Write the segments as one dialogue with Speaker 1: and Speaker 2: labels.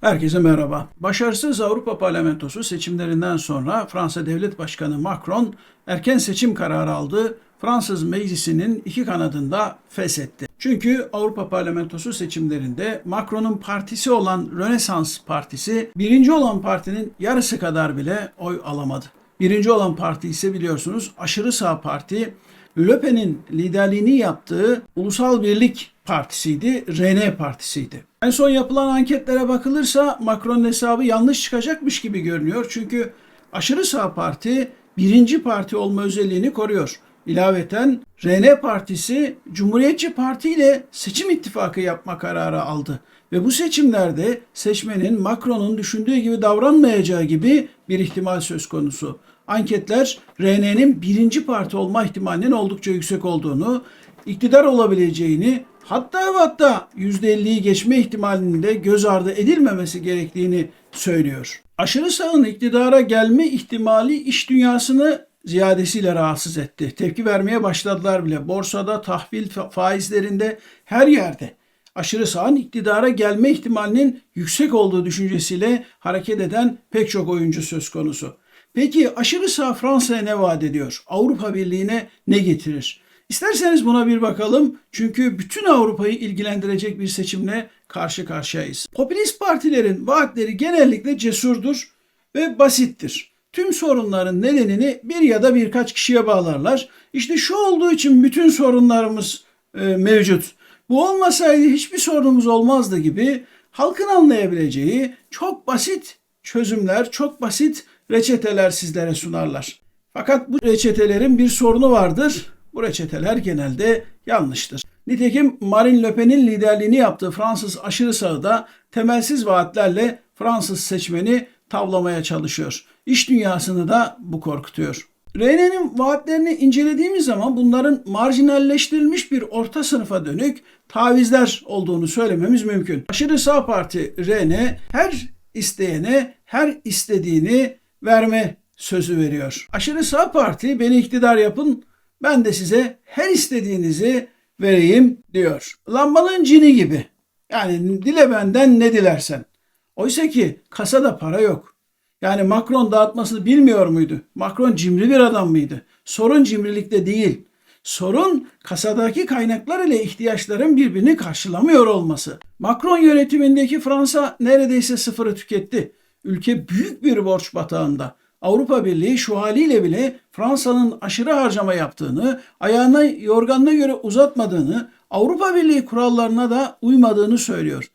Speaker 1: Herkese merhaba. Başarısız Avrupa Parlamentosu seçimlerinden sonra Fransa Devlet Başkanı Macron erken seçim kararı aldı. Fransız meclisinin iki kanadında feshetti. Çünkü Avrupa Parlamentosu seçimlerinde Macron'un partisi olan Rönesans Partisi birinci olan partinin yarısı kadar bile oy alamadı. Birinci olan parti ise biliyorsunuz aşırı sağ parti Le Pen'in liderliğini yaptığı Ulusal Birlik Partisi'ydi, RN Partisi'ydi. En son yapılan anketlere bakılırsa Macron'un hesabı yanlış çıkacakmış gibi görünüyor. Çünkü aşırı sağ parti birinci parti olma özelliğini koruyor. İlaveten RN Partisi Cumhuriyetçi Parti ile seçim ittifakı yapma kararı aldı. Ve bu seçimlerde seçmenin Macron'un düşündüğü gibi davranmayacağı gibi bir ihtimal söz konusu. Anketler RN'nin birinci parti olma ihtimalinin oldukça yüksek olduğunu, iktidar olabileceğini, hatta ve hatta %50'yi geçme ihtimalinin de göz ardı edilmemesi gerektiğini söylüyor. Aşırı sağın iktidara gelme ihtimali iş dünyasını ziyadesiyle rahatsız etti. Tepki vermeye başladılar bile. Borsada, tahvil fa- faizlerinde, her yerde aşırı sağın iktidara gelme ihtimalinin yüksek olduğu düşüncesiyle hareket eden pek çok oyuncu söz konusu. Peki aşırı sağ Fransa'ya ne vaat ediyor? Avrupa Birliği'ne ne getirir? İsterseniz buna bir bakalım. Çünkü bütün Avrupa'yı ilgilendirecek bir seçimle karşı karşıyayız. Popülist partilerin vaatleri genellikle cesurdur ve basittir. Tüm sorunların nedenini bir ya da birkaç kişiye bağlarlar. İşte şu olduğu için bütün sorunlarımız e, mevcut. Bu olmasaydı hiçbir sorunumuz olmazdı gibi halkın anlayabileceği çok basit çözümler, çok basit reçeteler sizlere sunarlar. Fakat bu reçetelerin bir sorunu vardır. Bu reçeteler genelde yanlıştır. Nitekim Marine Le Pen'in liderliğini yaptığı Fransız aşırı sağı da temelsiz vaatlerle Fransız seçmeni tavlamaya çalışıyor. İş dünyasını da bu korkutuyor. RN'nin vaatlerini incelediğimiz zaman bunların marjinalleştirilmiş bir orta sınıfa dönük tavizler olduğunu söylememiz mümkün. Aşırı sağ parti RN her isteyene her istediğini verme sözü veriyor. Aşırı sağ parti beni iktidar yapın ben de size her istediğinizi vereyim diyor. Lambanın cini gibi. Yani dile benden ne dilersen. Oysa ki kasada para yok. Yani Macron dağıtmasını bilmiyor muydu? Macron cimri bir adam mıydı? Sorun cimrilikte değil. Sorun kasadaki kaynaklar ile ihtiyaçların birbirini karşılamıyor olması. Macron yönetimindeki Fransa neredeyse sıfırı tüketti. Ülke büyük bir borç batağında. Avrupa Birliği şu haliyle bile Fransa'nın aşırı harcama yaptığını, ayağına yorganına göre uzatmadığını, Avrupa Birliği kurallarına da uymadığını söylüyor.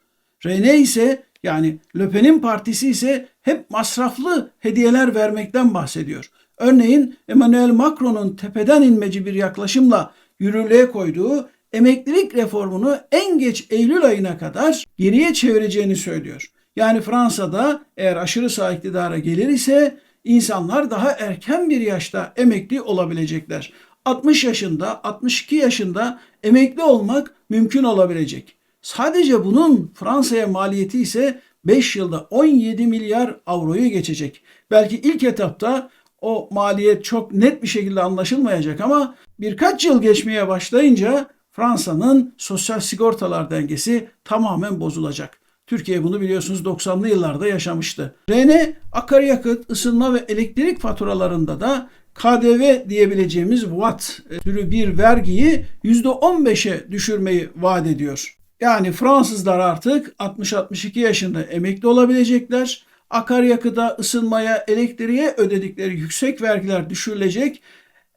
Speaker 1: Rene ise yani Le Pen'in partisi ise hep masraflı hediyeler vermekten bahsediyor. Örneğin Emmanuel Macron'un tepeden inmeci bir yaklaşımla yürürlüğe koyduğu emeklilik reformunu en geç Eylül ayına kadar geriye çevireceğini söylüyor. Yani Fransa'da eğer aşırı sağ iktidara gelir ise insanlar daha erken bir yaşta emekli olabilecekler. 60 yaşında, 62 yaşında emekli olmak mümkün olabilecek. Sadece bunun Fransa'ya maliyeti ise 5 yılda 17 milyar avroyu geçecek. Belki ilk etapta o maliyet çok net bir şekilde anlaşılmayacak ama birkaç yıl geçmeye başlayınca Fransa'nın sosyal sigortalar dengesi tamamen bozulacak. Türkiye bunu biliyorsunuz 90'lı yıllarda yaşamıştı. RN akaryakıt, ısınma ve elektrik faturalarında da KDV diyebileceğimiz VAT türü bir vergiyi %15'e düşürmeyi vaat ediyor. Yani Fransızlar artık 60-62 yaşında emekli olabilecekler. Akaryakıda, ısınmaya, elektriğe ödedikleri yüksek vergiler düşürülecek.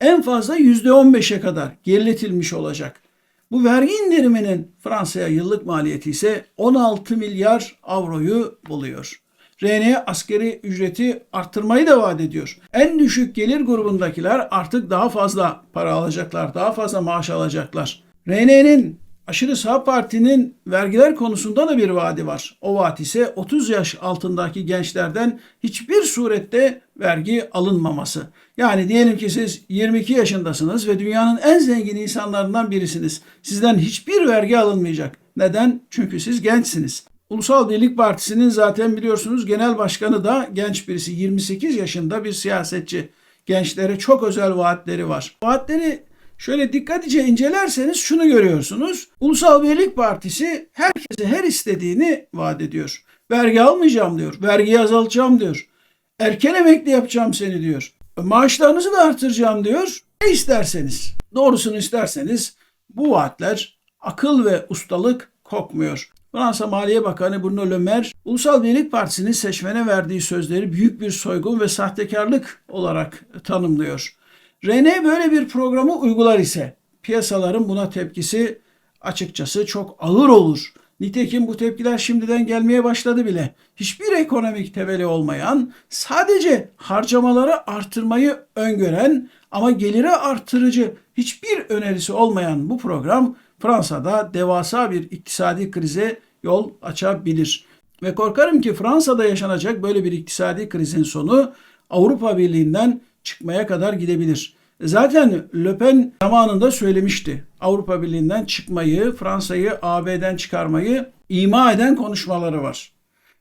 Speaker 1: En fazla %15'e kadar geriletilmiş olacak. Bu vergi indiriminin Fransa'ya yıllık maliyeti ise 16 milyar avroyu buluyor. RN askeri ücreti arttırmayı da vaat ediyor. En düşük gelir grubundakiler artık daha fazla para alacaklar, daha fazla maaş alacaklar. RN'nin aşırı sağ partinin vergiler konusunda da bir vaadi var. O vaat ise 30 yaş altındaki gençlerden hiçbir surette vergi alınmaması. Yani diyelim ki siz 22 yaşındasınız ve dünyanın en zengin insanlarından birisiniz. Sizden hiçbir vergi alınmayacak. Neden? Çünkü siz gençsiniz. Ulusal Birlik Partisi'nin zaten biliyorsunuz genel başkanı da genç birisi. 28 yaşında bir siyasetçi. Gençlere çok özel vaatleri var. Vaatleri Şöyle dikkatlice incelerseniz şunu görüyorsunuz. Ulusal Birlik Partisi herkese her istediğini vaat ediyor. Vergi almayacağım diyor. Vergiyi azaltacağım diyor. Erken emekli yapacağım seni diyor. Maaşlarınızı da artıracağım diyor. Ne isterseniz. Doğrusunu isterseniz bu vaatler akıl ve ustalık kokmuyor. Fransa Maliye Bakanı Bruno Le Maire, Ulusal Birlik Partisi'nin seçmene verdiği sözleri büyük bir soygun ve sahtekarlık olarak tanımlıyor. Rene böyle bir programı uygular ise piyasaların buna tepkisi açıkçası çok ağır olur. Nitekim bu tepkiler şimdiden gelmeye başladı bile. Hiçbir ekonomik temeli olmayan, sadece harcamaları artırmayı öngören ama geliri artırıcı hiçbir önerisi olmayan bu program Fransa'da devasa bir iktisadi krize yol açabilir. Ve korkarım ki Fransa'da yaşanacak böyle bir iktisadi krizin sonu Avrupa Birliği'nden çıkmaya kadar gidebilir. Zaten Le Pen zamanında söylemişti. Avrupa Birliği'nden çıkmayı, Fransa'yı AB'den çıkarmayı ima eden konuşmaları var.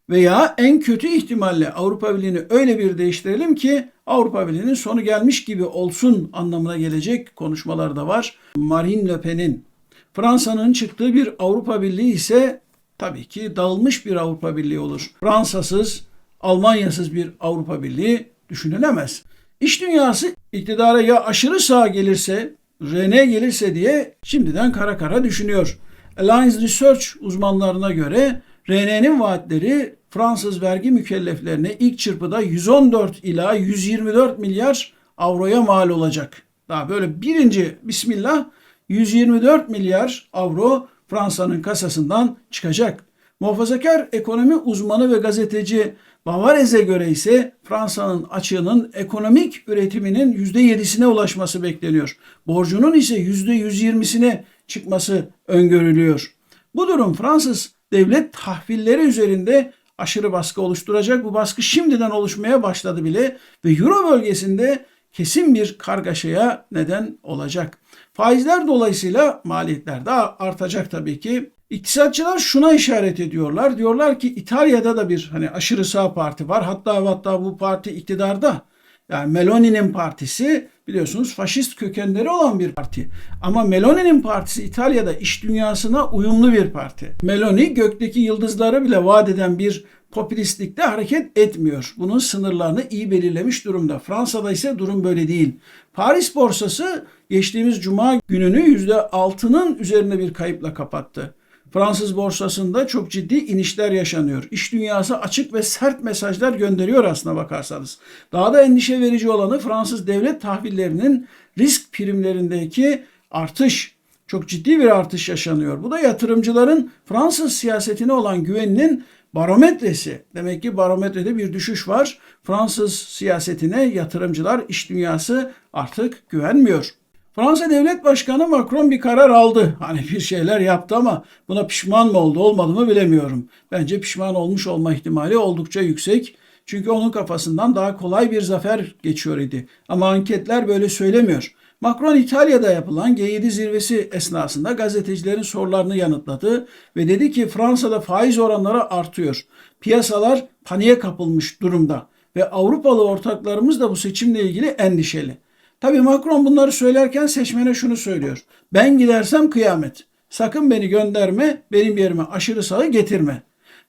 Speaker 1: Veya en kötü ihtimalle Avrupa Birliği'ni öyle bir değiştirelim ki Avrupa Birliği'nin sonu gelmiş gibi olsun anlamına gelecek konuşmalar da var. Marine Le Pen'in Fransa'nın çıktığı bir Avrupa Birliği ise tabii ki dağılmış bir Avrupa Birliği olur. Fransa'sız, Almanya'sız bir Avrupa Birliği düşünülemez. İş dünyası iktidara ya aşırı sağ gelirse, Rene gelirse diye şimdiden kara kara düşünüyor. Alliance Research uzmanlarına göre Rene'nin vaatleri Fransız vergi mükelleflerine ilk çırpıda 114 ila 124 milyar avroya mal olacak. Daha böyle birinci bismillah 124 milyar avro Fransa'nın kasasından çıkacak. Muhafazakar ekonomi uzmanı ve gazeteci Bavarez'e göre ise Fransa'nın açığının ekonomik üretiminin %7'sine ulaşması bekleniyor. Borcunun ise %120'sine çıkması öngörülüyor. Bu durum Fransız devlet tahvilleri üzerinde aşırı baskı oluşturacak. Bu baskı şimdiden oluşmaya başladı bile ve Euro bölgesinde kesin bir kargaşaya neden olacak. Faizler dolayısıyla maliyetler daha artacak tabii ki. İktisatçılar şuna işaret ediyorlar. Diyorlar ki İtalya'da da bir hani aşırı sağ parti var. Hatta hatta bu parti iktidarda. Yani Meloni'nin partisi biliyorsunuz faşist kökenleri olan bir parti. Ama Meloni'nin partisi İtalya'da iş dünyasına uyumlu bir parti. Meloni gökteki yıldızları bile vaat eden bir popülistlikte hareket etmiyor. Bunun sınırlarını iyi belirlemiş durumda. Fransa'da ise durum böyle değil. Paris borsası geçtiğimiz cuma gününü %6'nın üzerinde bir kayıpla kapattı. Fransız borsasında çok ciddi inişler yaşanıyor. İş dünyası açık ve sert mesajlar gönderiyor aslına bakarsanız. Daha da endişe verici olanı Fransız devlet tahvillerinin risk primlerindeki artış. Çok ciddi bir artış yaşanıyor. Bu da yatırımcıların Fransız siyasetine olan güveninin barometresi. Demek ki barometrede bir düşüş var. Fransız siyasetine yatırımcılar, iş dünyası artık güvenmiyor. Fransa Devlet Başkanı Macron bir karar aldı. Hani bir şeyler yaptı ama buna pişman mı oldu olmadı mı bilemiyorum. Bence pişman olmuş olma ihtimali oldukça yüksek. Çünkü onun kafasından daha kolay bir zafer geçiyor idi. Ama anketler böyle söylemiyor. Macron İtalya'da yapılan G7 zirvesi esnasında gazetecilerin sorularını yanıtladı ve dedi ki Fransa'da faiz oranları artıyor. Piyasalar paniğe kapılmış durumda ve Avrupalı ortaklarımız da bu seçimle ilgili endişeli. Tabii Macron bunları söylerken seçmene şunu söylüyor. Ben gidersem kıyamet. Sakın beni gönderme, benim yerime aşırı sağı getirme.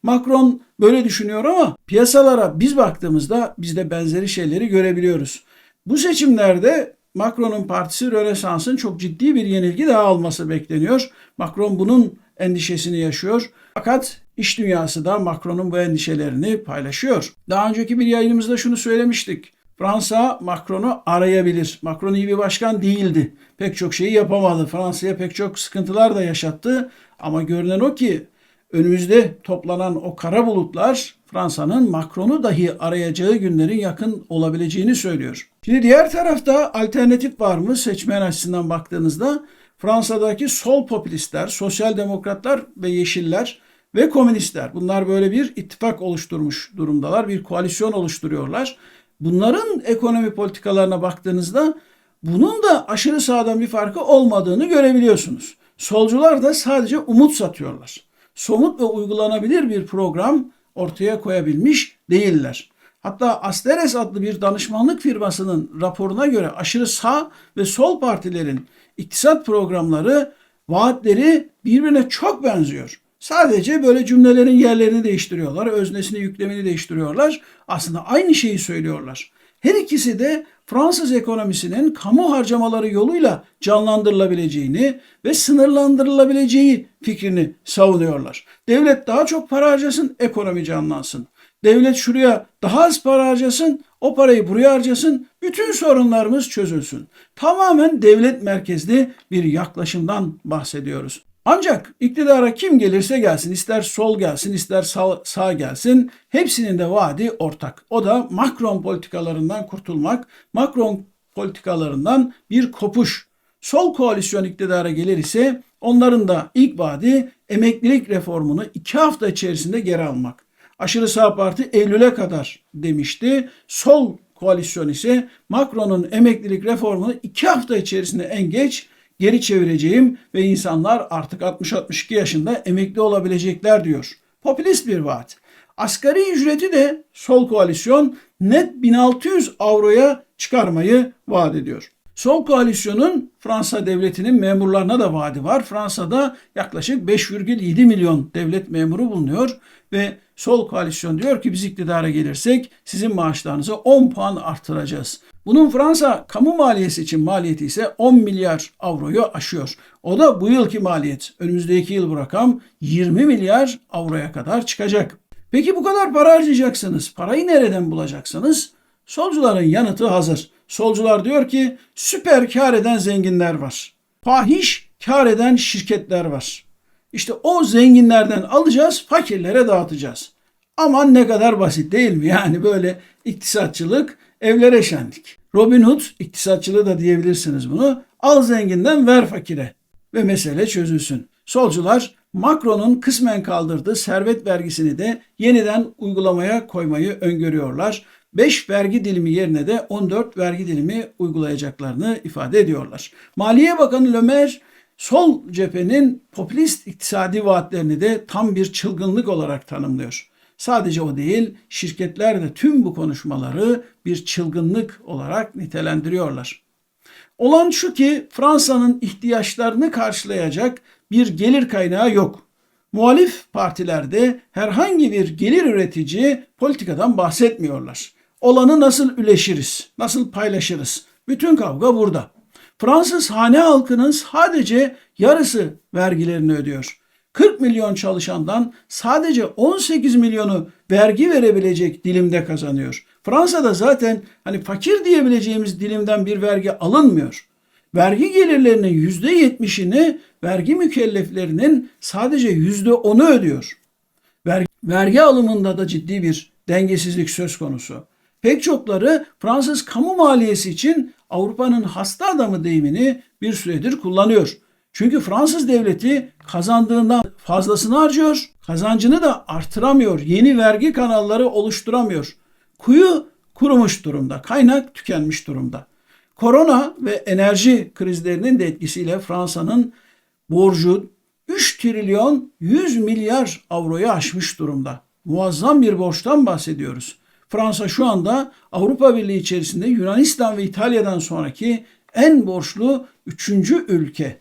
Speaker 1: Macron böyle düşünüyor ama piyasalara biz baktığımızda biz de benzeri şeyleri görebiliyoruz. Bu seçimlerde Macron'un partisi Rönesans'ın çok ciddi bir yenilgi daha alması bekleniyor. Macron bunun endişesini yaşıyor. Fakat iş dünyası da Macron'un bu endişelerini paylaşıyor. Daha önceki bir yayınımızda şunu söylemiştik. Fransa Macron'u arayabilir. Macron iyi bir başkan değildi. Pek çok şeyi yapamadı. Fransa'ya pek çok sıkıntılar da yaşattı. Ama görünen o ki önümüzde toplanan o kara bulutlar Fransa'nın Macron'u dahi arayacağı günlerin yakın olabileceğini söylüyor. Şimdi diğer tarafta alternatif var mı seçmen açısından baktığınızda? Fransa'daki sol popülistler, sosyal demokratlar ve yeşiller ve komünistler bunlar böyle bir ittifak oluşturmuş durumdalar. Bir koalisyon oluşturuyorlar. Bunların ekonomi politikalarına baktığınızda bunun da aşırı sağdan bir farkı olmadığını görebiliyorsunuz. Solcular da sadece umut satıyorlar. Somut ve uygulanabilir bir program ortaya koyabilmiş değiller. Hatta Asteres adlı bir danışmanlık firmasının raporuna göre aşırı sağ ve sol partilerin iktisat programları, vaatleri birbirine çok benziyor. Sadece böyle cümlelerin yerlerini değiştiriyorlar, öznesini, yüklemini değiştiriyorlar. Aslında aynı şeyi söylüyorlar. Her ikisi de Fransız ekonomisinin kamu harcamaları yoluyla canlandırılabileceğini ve sınırlandırılabileceği fikrini savunuyorlar. Devlet daha çok para harcasın, ekonomi canlansın. Devlet şuraya daha az para harcasın, o parayı buraya harcasın, bütün sorunlarımız çözülsün. Tamamen devlet merkezli bir yaklaşımdan bahsediyoruz. Ancak iktidara kim gelirse gelsin, ister sol gelsin, ister sağ, sağ gelsin, hepsinin de vaadi ortak. O da Macron politikalarından kurtulmak, Macron politikalarından bir kopuş. Sol koalisyon iktidara gelir ise onların da ilk vaadi emeklilik reformunu iki hafta içerisinde geri almak. Aşırı sağ parti Eylül'e kadar demişti. Sol koalisyon ise Macron'un emeklilik reformunu iki hafta içerisinde en geç geri çevireceğim ve insanlar artık 60-62 yaşında emekli olabilecekler diyor. Popülist bir vaat. Asgari ücreti de sol koalisyon net 1600 avroya çıkarmayı vaat ediyor. Sol koalisyonun Fransa devletinin memurlarına da vaadi var. Fransa'da yaklaşık 5,7 milyon devlet memuru bulunuyor ve sol koalisyon diyor ki biz iktidara gelirsek sizin maaşlarınızı 10 puan artıracağız. Bunun Fransa kamu maliyesi için maliyeti ise 10 milyar avroyu aşıyor. O da bu yılki maliyet. Önümüzdeki yıl bu rakam 20 milyar avroya kadar çıkacak. Peki bu kadar para harcayacaksınız. Parayı nereden bulacaksınız? Solcuların yanıtı hazır. Solcular diyor ki süper kar eden zenginler var. Fahiş kar eden şirketler var. İşte o zenginlerden alacağız, fakirlere dağıtacağız. Aman ne kadar basit değil mi? Yani böyle iktisatçılık, evlere şenlik. Robin Hood iktisatçılığı da diyebilirsiniz bunu. Al zenginden ver fakire ve mesele çözülsün. Solcular Macron'un kısmen kaldırdığı servet vergisini de yeniden uygulamaya koymayı öngörüyorlar. 5 vergi dilimi yerine de 14 vergi dilimi uygulayacaklarını ifade ediyorlar. Maliye Bakanı Lömer sol cephenin popülist iktisadi vaatlerini de tam bir çılgınlık olarak tanımlıyor. Sadece o değil, şirketler de tüm bu konuşmaları bir çılgınlık olarak nitelendiriyorlar. Olan şu ki Fransa'nın ihtiyaçlarını karşılayacak bir gelir kaynağı yok. Muhalif partilerde herhangi bir gelir üretici politikadan bahsetmiyorlar. Olanı nasıl üleşiriz, nasıl paylaşırız? Bütün kavga burada. Fransız hane halkının sadece yarısı vergilerini ödüyor. 40 milyon çalışandan sadece 18 milyonu vergi verebilecek dilimde kazanıyor. Fransa'da zaten hani fakir diyebileceğimiz dilimden bir vergi alınmıyor. Vergi gelirlerinin %70'ini vergi mükelleflerinin sadece %10'u ödüyor. Vergi, vergi alımında da ciddi bir dengesizlik söz konusu. Pek çokları Fransız kamu maliyesi için Avrupa'nın hasta adamı deyimini bir süredir kullanıyor. Çünkü Fransız devleti kazandığından fazlasını harcıyor, kazancını da artıramıyor, yeni vergi kanalları oluşturamıyor. Kuyu kurumuş durumda, kaynak tükenmiş durumda. Korona ve enerji krizlerinin de etkisiyle Fransa'nın borcu 3 trilyon 100 milyar avroyu aşmış durumda. Muazzam bir borçtan bahsediyoruz. Fransa şu anda Avrupa Birliği içerisinde Yunanistan ve İtalya'dan sonraki en borçlu üçüncü ülke.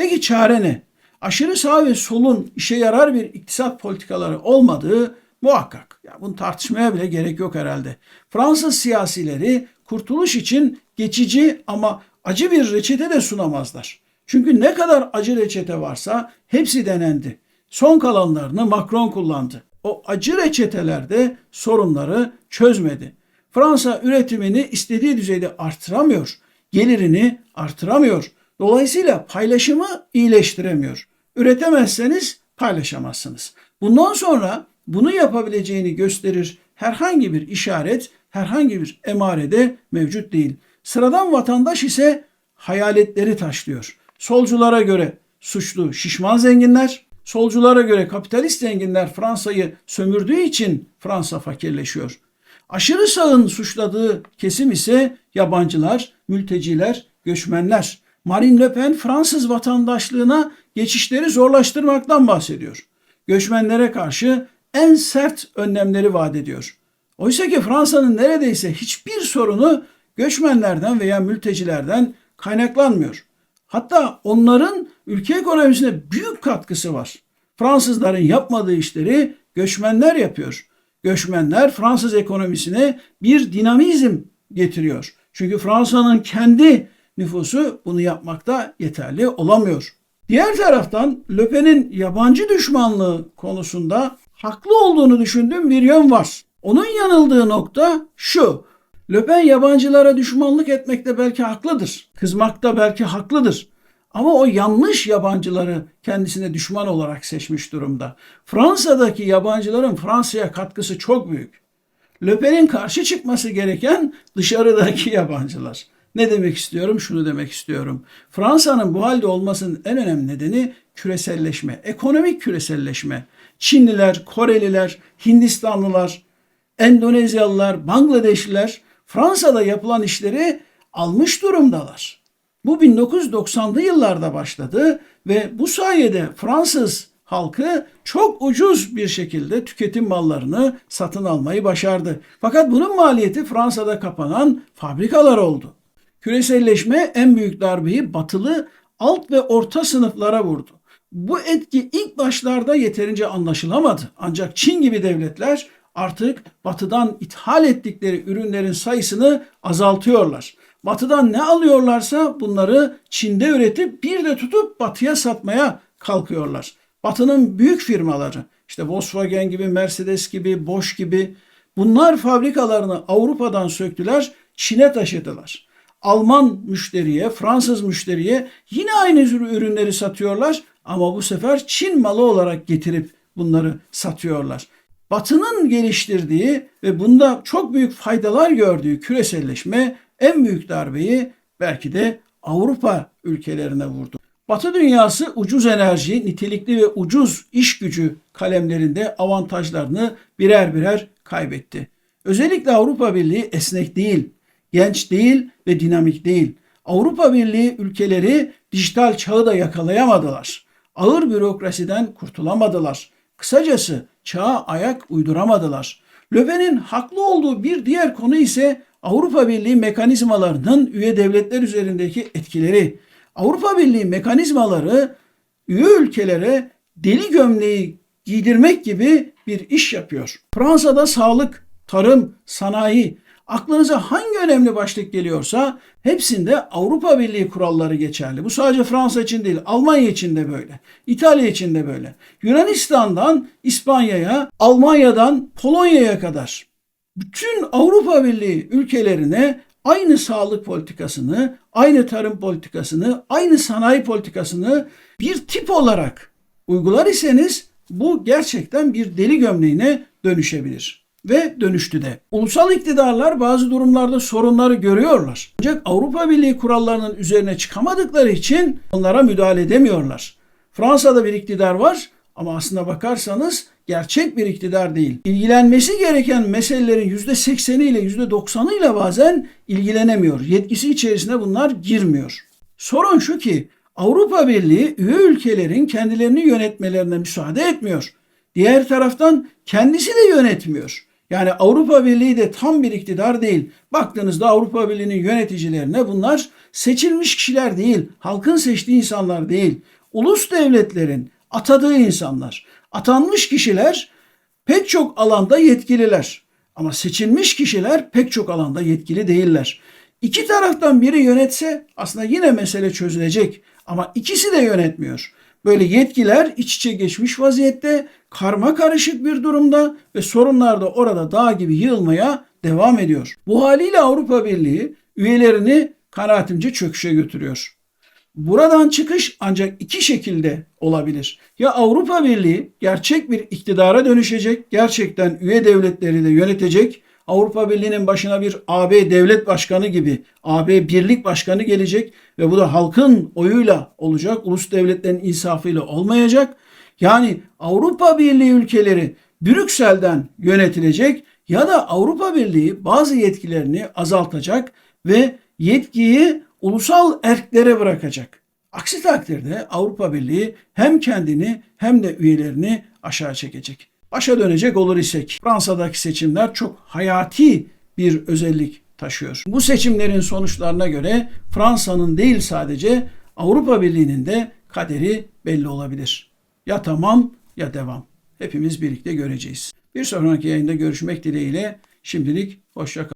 Speaker 1: Peki çare ne? Aşırı sağ ve solun işe yarar bir iktisat politikaları olmadığı muhakkak. Ya bunu tartışmaya bile gerek yok herhalde. Fransız siyasileri kurtuluş için geçici ama acı bir reçete de sunamazlar. Çünkü ne kadar acı reçete varsa hepsi denendi. Son kalanlarını Macron kullandı. O acı reçetelerde sorunları çözmedi. Fransa üretimini istediği düzeyde artıramıyor. Gelirini artıramıyor. Dolayısıyla paylaşımı iyileştiremiyor. Üretemezseniz paylaşamazsınız. Bundan sonra bunu yapabileceğini gösterir herhangi bir işaret, herhangi bir emarede mevcut değil. Sıradan vatandaş ise hayaletleri taşlıyor. Solculara göre suçlu şişman zenginler, solculara göre kapitalist zenginler Fransa'yı sömürdüğü için Fransa fakirleşiyor. Aşırı sağın suçladığı kesim ise yabancılar, mülteciler, göçmenler. Marine Le Pen Fransız vatandaşlığına geçişleri zorlaştırmaktan bahsediyor. Göçmenlere karşı en sert önlemleri vaat ediyor. Oysa ki Fransa'nın neredeyse hiçbir sorunu göçmenlerden veya mültecilerden kaynaklanmıyor. Hatta onların ülke ekonomisine büyük katkısı var. Fransızların yapmadığı işleri göçmenler yapıyor. Göçmenler Fransız ekonomisine bir dinamizm getiriyor. Çünkü Fransa'nın kendi nüfusu bunu yapmakta yeterli olamıyor. Diğer taraftan Le Pen'in yabancı düşmanlığı konusunda haklı olduğunu düşündüğüm bir yön var. Onun yanıldığı nokta şu. Le Pen yabancılara düşmanlık etmekte belki haklıdır. Kızmakta belki haklıdır. Ama o yanlış yabancıları kendisine düşman olarak seçmiş durumda. Fransa'daki yabancıların Fransa'ya katkısı çok büyük. Le Pen'in karşı çıkması gereken dışarıdaki yabancılar. Ne demek istiyorum? Şunu demek istiyorum. Fransa'nın bu halde olmasının en önemli nedeni küreselleşme, ekonomik küreselleşme. Çinliler, Koreliler, Hindistanlılar, Endonezyalılar, Bangladeşliler Fransa'da yapılan işleri almış durumdalar. Bu 1990'lı yıllarda başladı ve bu sayede Fransız halkı çok ucuz bir şekilde tüketim mallarını satın almayı başardı. Fakat bunun maliyeti Fransa'da kapanan fabrikalar oldu. Küreselleşme en büyük darbeyi batılı alt ve orta sınıflara vurdu. Bu etki ilk başlarda yeterince anlaşılamadı. Ancak Çin gibi devletler artık batıdan ithal ettikleri ürünlerin sayısını azaltıyorlar. Batıdan ne alıyorlarsa bunları Çin'de üretip bir de tutup batıya satmaya kalkıyorlar. Batı'nın büyük firmaları işte Volkswagen gibi, Mercedes gibi, Bosch gibi bunlar fabrikalarını Avrupa'dan söktüler, Çin'e taşıdılar. Alman müşteriye, Fransız müşteriye yine aynı ürünleri satıyorlar ama bu sefer Çin malı olarak getirip bunları satıyorlar. Batı'nın geliştirdiği ve bunda çok büyük faydalar gördüğü küreselleşme en büyük darbeyi belki de Avrupa ülkelerine vurdu. Batı dünyası ucuz enerji, nitelikli ve ucuz iş gücü kalemlerinde avantajlarını birer birer kaybetti. Özellikle Avrupa Birliği esnek değil, genç değil ve dinamik değil. Avrupa Birliği ülkeleri dijital çağı da yakalayamadılar. Ağır bürokrasiden kurtulamadılar. Kısacası çağa ayak uyduramadılar. Löwen'in haklı olduğu bir diğer konu ise Avrupa Birliği mekanizmalarının üye devletler üzerindeki etkileri. Avrupa Birliği mekanizmaları üye ülkelere deli gömleği giydirmek gibi bir iş yapıyor. Fransa'da sağlık, tarım, sanayi, aklınıza hangi önemli başlık geliyorsa hepsinde Avrupa Birliği kuralları geçerli. Bu sadece Fransa için değil, Almanya için de böyle. İtalya için de böyle. Yunanistan'dan İspanya'ya, Almanya'dan Polonya'ya kadar bütün Avrupa Birliği ülkelerine aynı sağlık politikasını, aynı tarım politikasını, aynı sanayi politikasını bir tip olarak uygular iseniz bu gerçekten bir deli gömleğine dönüşebilir. Ve dönüştü de. Ulusal iktidarlar bazı durumlarda sorunları görüyorlar. Ancak Avrupa Birliği kurallarının üzerine çıkamadıkları için onlara müdahale edemiyorlar. Fransa'da bir iktidar var ama aslında bakarsanız gerçek bir iktidar değil. İlgilenmesi gereken meselelerin %80'i ile %90'ı ile bazen ilgilenemiyor. Yetkisi içerisine bunlar girmiyor. Sorun şu ki Avrupa Birliği üye ülkelerin kendilerini yönetmelerine müsaade etmiyor. Diğer taraftan kendisi de yönetmiyor. Yani Avrupa Birliği de tam bir iktidar değil. Baktığınızda Avrupa Birliği'nin yöneticilerine bunlar seçilmiş kişiler değil, halkın seçtiği insanlar değil. Ulus devletlerin atadığı insanlar. Atanmış kişiler pek çok alanda yetkililer. Ama seçilmiş kişiler pek çok alanda yetkili değiller. İki taraftan biri yönetse aslında yine mesele çözülecek. Ama ikisi de yönetmiyor. Böyle yetkiler iç içe geçmiş vaziyette, karma karışık bir durumda ve sorunlar da orada dağ gibi yığılmaya devam ediyor. Bu haliyle Avrupa Birliği üyelerini kanaatimce çöküşe götürüyor. Buradan çıkış ancak iki şekilde olabilir. Ya Avrupa Birliği gerçek bir iktidara dönüşecek, gerçekten üye devletleri de yönetecek. Avrupa Birliği'nin başına bir AB devlet başkanı gibi AB birlik başkanı gelecek ve bu da halkın oyuyla olacak. Ulus devletlerin insafıyla olmayacak. Yani Avrupa Birliği ülkeleri Brüksel'den yönetilecek ya da Avrupa Birliği bazı yetkilerini azaltacak ve yetkiyi ulusal erklere bırakacak. Aksi takdirde Avrupa Birliği hem kendini hem de üyelerini aşağı çekecek. Başa dönecek olur isek Fransa'daki seçimler çok hayati bir özellik taşıyor. Bu seçimlerin sonuçlarına göre Fransa'nın değil sadece Avrupa Birliği'nin de kaderi belli olabilir. Ya tamam ya devam. Hepimiz birlikte göreceğiz. Bir sonraki yayında görüşmek dileğiyle şimdilik hoşça kalın.